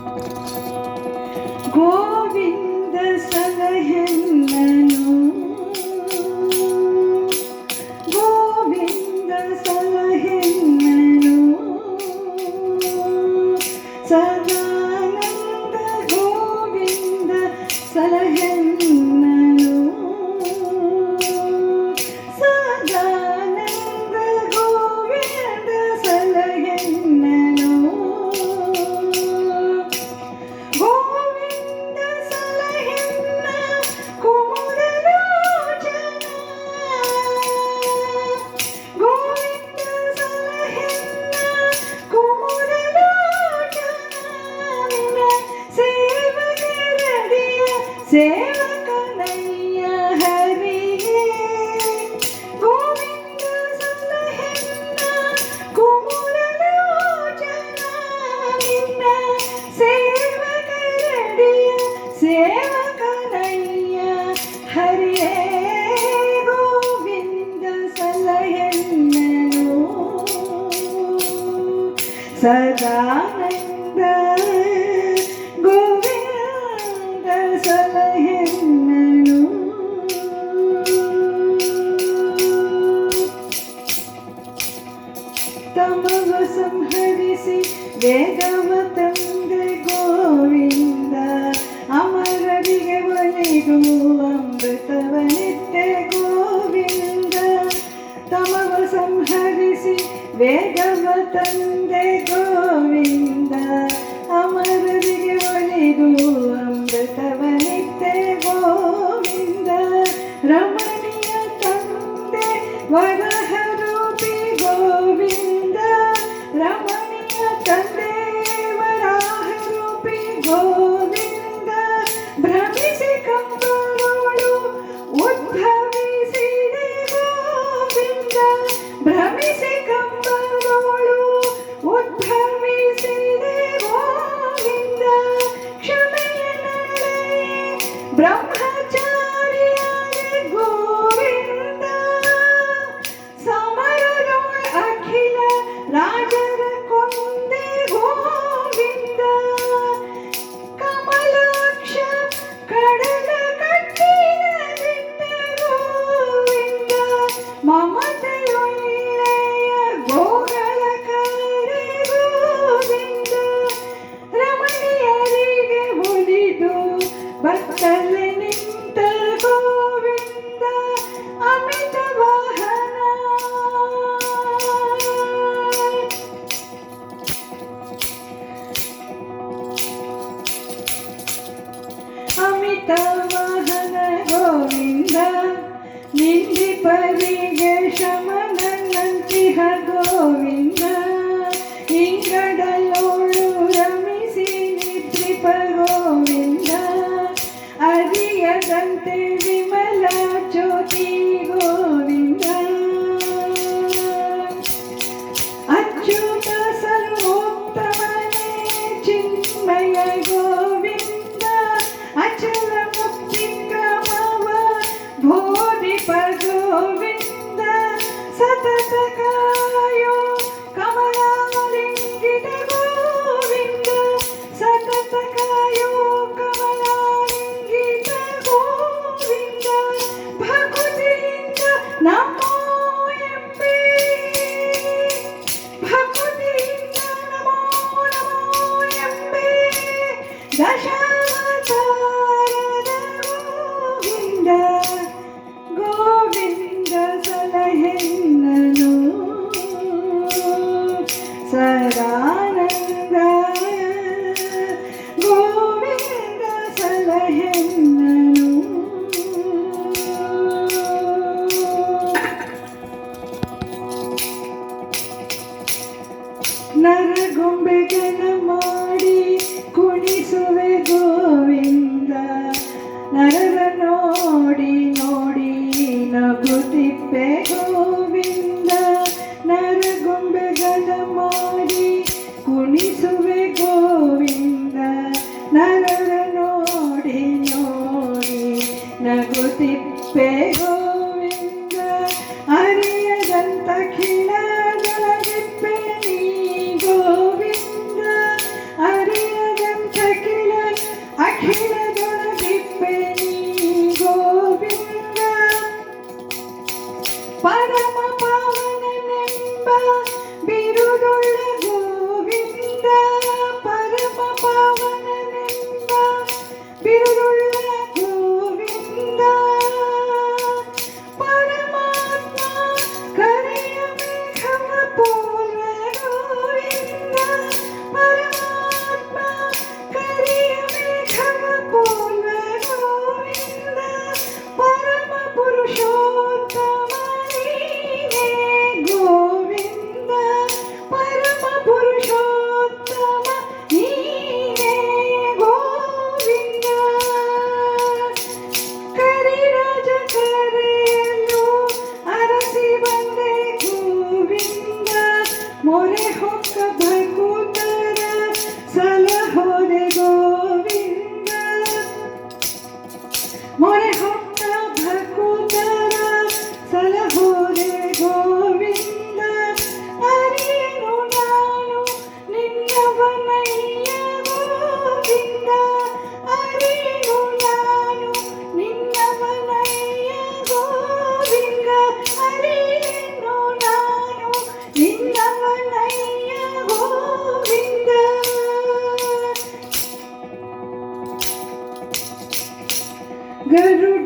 Música Sadananda Govind सलहेन्ननु तमव संहरिसि वेदमत ಅಮೃತವನಿತ್ತೆ Hey!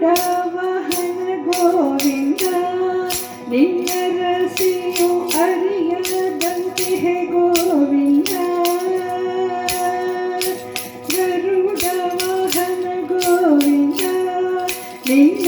ಗಂಗವಹನ Govinda ನಿನ್ನ ರಸಿಯು ಅರಿಯದಂತೆ ಹೇ ಗೋವಿಂದ ಗರುಡವಹನ ಗೋವಿಂದ ನಿನ್ನ